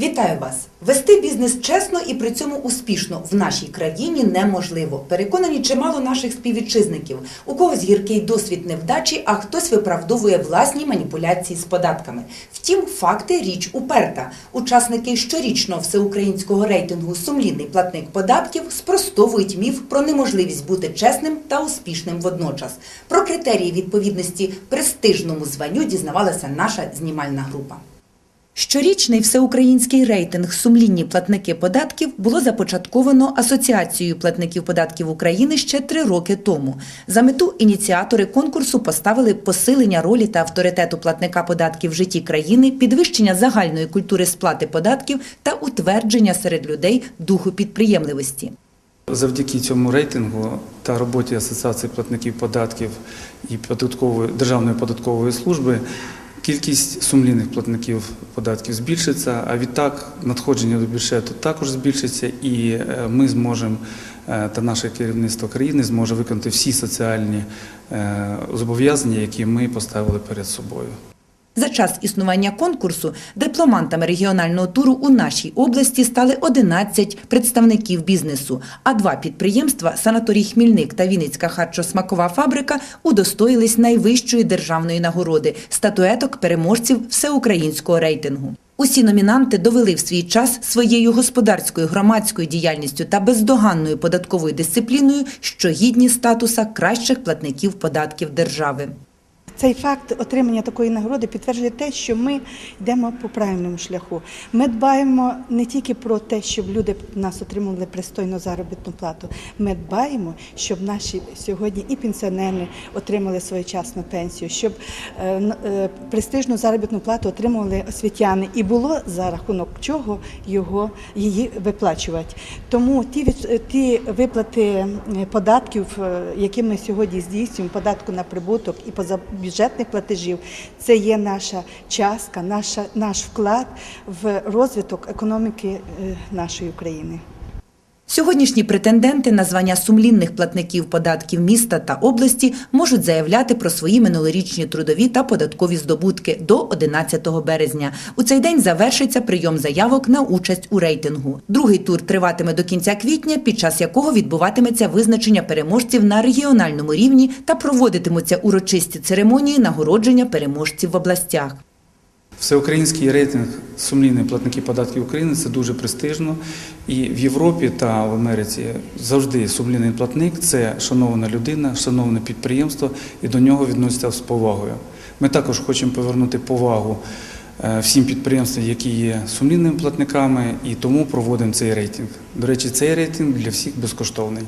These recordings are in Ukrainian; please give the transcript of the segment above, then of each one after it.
Вітаю вас! Вести бізнес чесно і при цьому успішно в нашій країні неможливо. Переконані чимало наших співвітчизників. У когось гіркий досвід невдачі, а хтось виправдовує власні маніпуляції з податками. Втім, факти річ уперта. Учасники щорічного всеукраїнського рейтингу Сумлінний платник податків спростовують міф про неможливість бути чесним та успішним водночас. Про критерії відповідності престижному званню дізнавалася наша знімальна група. Щорічний всеукраїнський рейтинг Сумлінні платники податків було започатковано Асоціацією платників податків України ще три роки тому. За мету ініціатори конкурсу поставили посилення ролі та авторитету платника податків в житті країни, підвищення загальної культури сплати податків та утвердження серед людей духу підприємливості. Завдяки цьому рейтингу та роботі Асоціації платників податків і податкової державної податкової служби кількість сумлінних платників податків збільшиться, а відтак надходження до бюджету також збільшиться, і е, ми зможемо е, та наше керівництво країни зможе виконати всі соціальні е, зобов'язання, які ми поставили перед собою. За час існування конкурсу дипломантами регіонального туру у нашій області стали 11 представників бізнесу, а два підприємства санаторій Хмільник та Вінницька харчосмакова фабрика удостоїлись найвищої державної нагороди статуеток переможців всеукраїнського рейтингу. Усі номінанти довели в свій час своєю господарською громадською діяльністю та бездоганною податковою дисципліною, що гідні статуса кращих платників податків держави. Цей факт отримання такої нагороди підтверджує те, що ми йдемо по правильному шляху. Ми дбаємо не тільки про те, щоб люди нас отримували пристойну заробітну плату. Ми дбаємо, щоб наші сьогодні і пенсіонери отримали своєчасну пенсію, щоб е, е, престижну заробітну плату отримували освітяни, і було за рахунок чого його її виплачувати. Тому ті від- е, ті виплати податків, які ми сьогодні здійснюємо, податку на прибуток і позабюджетних платежів, це є наша частка, наша наш вклад в розвиток економіки е, нашої України. Сьогоднішні претенденти на звання сумлінних платників податків міста та області можуть заявляти про свої минулорічні трудові та податкові здобутки до 11 березня. У цей день завершиться прийом заявок на участь у рейтингу. Другий тур триватиме до кінця квітня, під час якого відбуватиметься визначення переможців на регіональному рівні та проводитимуться урочисті церемонії нагородження переможців в областях. Всеукраїнський рейтинг сумлінних платників податків України це дуже престижно. І в Європі та в Америці завжди сумлінний платник це шанована людина, шановане підприємство, і до нього відносяться з повагою. Ми також хочемо повернути повагу е, всім підприємствам, які є сумлінними платниками, і тому проводимо цей рейтинг. До речі, цей рейтинг для всіх безкоштовний.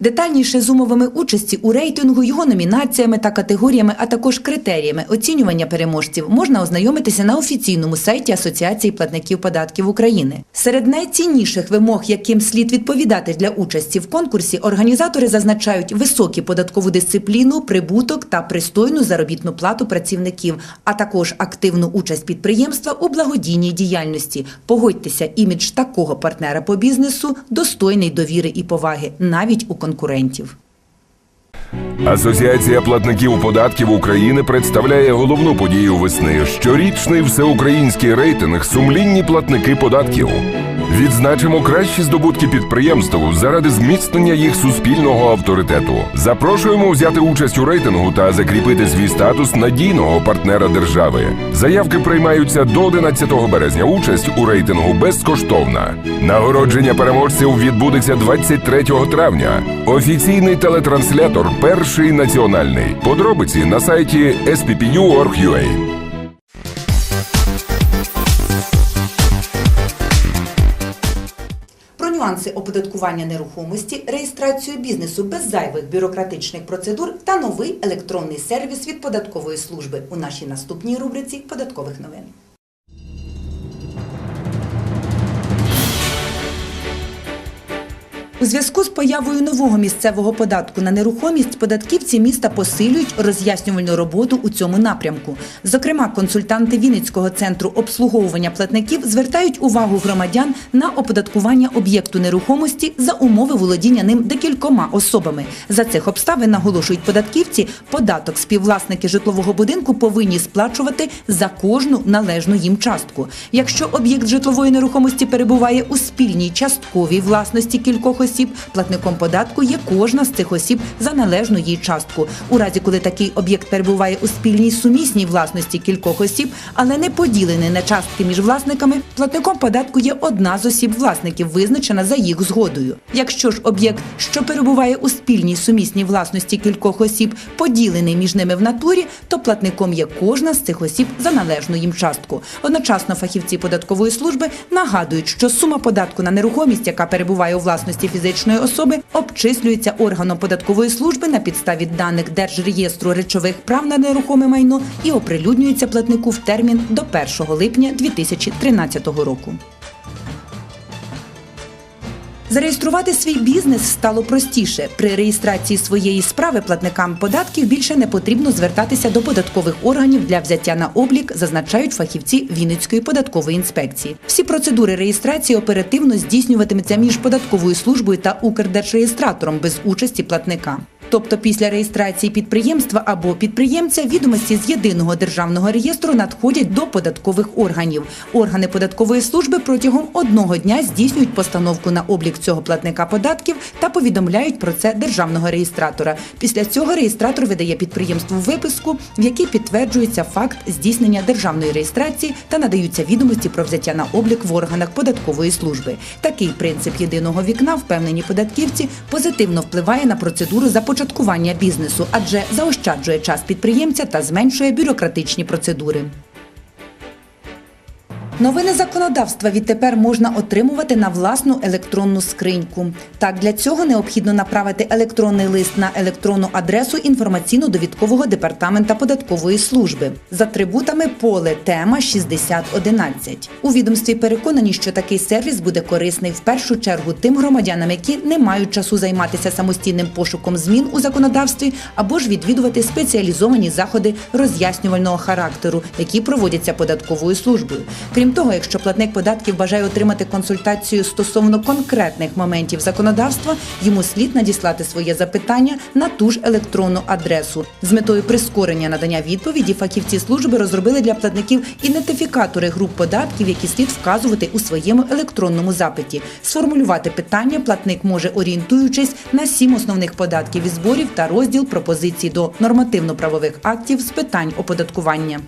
Детальніше з умовами участі у рейтингу, його номінаціями та категоріями, а також критеріями оцінювання переможців можна ознайомитися на офіційному сайті Асоціації платників податків України. Серед найцінніших вимог, яким слід відповідати для участі в конкурсі, організатори зазначають високу податкову дисципліну, прибуток та пристойну заробітну плату працівників, а також активну участь підприємства у благодійній діяльності. Погодьтеся, імідж такого партнера по бізнесу достойний довіри і поваги навіть у конкурентів. Асоціація платників податків України представляє головну подію весни щорічний всеукраїнський рейтинг Сумлінні платники податків. Відзначимо кращі здобутки підприємств заради зміцнення їх суспільного авторитету. Запрошуємо взяти участь у рейтингу та закріпити свій статус надійного партнера держави. Заявки приймаються до 11 березня. Участь у рейтингу безкоштовна. Нагородження переможців відбудеться 23 травня. Офіційний телетранслятор Перший національний. Подробиці на сайті sppu.org.ua. нюанси оподаткування нерухомості, реєстрацію бізнесу без зайвих бюрократичних процедур та новий електронний сервіс від податкової служби у нашій наступній рубриці податкових новин. У зв'язку з появою нового місцевого податку на нерухомість податківці міста посилюють роз'яснювальну роботу у цьому напрямку. Зокрема, консультанти Вінницького центру обслуговування платників звертають увагу громадян на оподаткування об'єкту нерухомості за умови володіння ним декількома особами. За цих обставин наголошують податківці, податок співвласники житлового будинку повинні сплачувати за кожну належну їм частку. Якщо об'єкт житлової нерухомості перебуває у спільній частковій власності кількох платником податку є кожна з цих осіб за належну їй частку. У разі, коли такий об'єкт перебуває у спільній сумісній власності кількох осіб, але не поділений на частки між власниками, платником податку є одна з осіб власників, визначена за їх згодою. Якщо ж об'єкт, що перебуває у спільній сумісній власності кількох осіб, поділений між ними в натурі, то платником є кожна з цих осіб за належну їм частку. Одночасно фахівці податкової служби нагадують, що сума податку на нерухомість, яка перебуває у власності фізичної особи, обчислюється органом податкової служби на підставі даних Держреєстру речових прав на нерухоме майно і оприлюднюється платнику в термін до 1 липня 2013 року. Зареєструвати свій бізнес стало простіше. При реєстрації своєї справи платникам податків більше не потрібно звертатися до податкових органів для взяття на облік, зазначають фахівці Вінницької податкової інспекції. Всі процедури реєстрації оперативно здійснюватимуться між податковою службою та Укрдержреєстратором без участі платника. Тобто після реєстрації підприємства або підприємця відомості з єдиного державного реєстру надходять до податкових органів. Органи податкової служби протягом одного дня здійснюють постановку на облік цього платника податків та повідомляють про це державного реєстратора. Після цього реєстратор видає підприємству виписку, в якій підтверджується факт здійснення державної реєстрації та надаються відомості про взяття на облік в органах податкової служби. Такий принцип єдиного вікна, впевнені податківці, позитивно впливає на процедуру започаткування бізнесу, адже заощаджує час підприємця та зменшує бюрократичні процедури. Новини законодавства відтепер можна отримувати на власну електронну скриньку. Так, для цього необхідно направити електронний лист на електронну адресу інформаційно-довідкового департамента податкової служби з атрибутами поле тема 6011. У відомстві переконані, що такий сервіс буде корисний в першу чергу тим громадянам, які не мають часу займатися самостійним пошуком змін у законодавстві або ж відвідувати спеціалізовані заходи роз'яснювального характеру, які проводяться податковою службою. Крім того, якщо платник податків бажає отримати консультацію стосовно конкретних моментів законодавства, йому слід надіслати своє запитання на ту ж електронну адресу. З метою прискорення надання відповіді фахівці служби розробили для платників ідентифікатори груп податків, які слід вказувати у своєму електронному запиті. Сформулювати питання платник може орієнтуючись на сім основних податків і зборів та розділ пропозицій до нормативно-правових актів з питань оподаткування.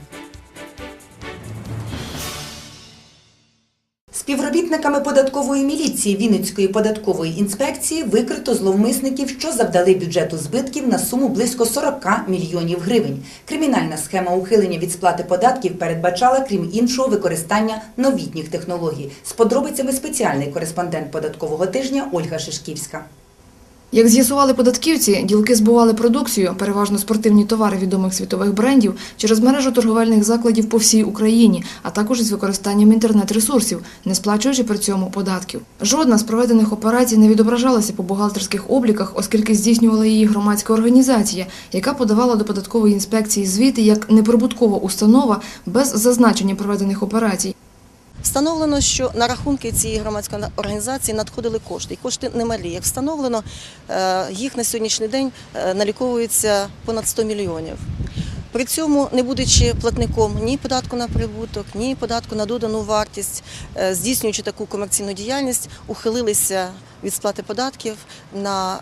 Співробітниками податкової міліції Вінницької податкової інспекції викрито зловмисників, що завдали бюджету збитків на суму близько 40 мільйонів гривень. Кримінальна схема ухилення від сплати податків передбачала, крім іншого, використання новітніх технологій. З подробицями спеціальний кореспондент податкового тижня Ольга Шишківська. Як з'ясували податківці, ділки збували продукцію, переважно спортивні товари відомих світових брендів, через мережу торговельних закладів по всій Україні, а також із використанням інтернет-ресурсів, не сплачуючи при цьому податків. Жодна з проведених операцій не відображалася по бухгалтерських обліках, оскільки здійснювала її громадська організація, яка подавала до податкової інспекції звіти як неприбуткова установа без зазначення проведених операцій. Встановлено, що на рахунки цієї громадської організації надходили кошти. І кошти немалі. Як встановлено, е, їх на сьогоднішній день е, наліковується понад 100 мільйонів. При цьому, не будучи платником ні податку на прибуток, ні податку на додану вартість, е, здійснюючи таку комерційну діяльність, ухилилися від сплати податків на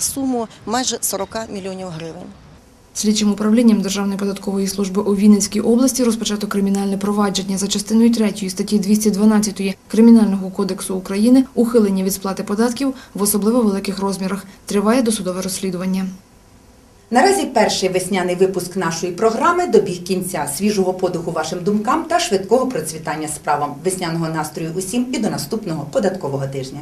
суму майже 40 мільйонів гривень. Слідчим управлінням Державної податкової служби у Вінницькій області розпочато кримінальне провадження за частиною 3 статті 212 Кримінального кодексу України ухилення від сплати податків в особливо великих розмірах. Триває досудове розслідування. Наразі перший весняний випуск нашої програми добіг кінця свіжого подиху вашим думкам та швидкого процвітання справам. Весняного настрою усім і до наступного податкового тижня.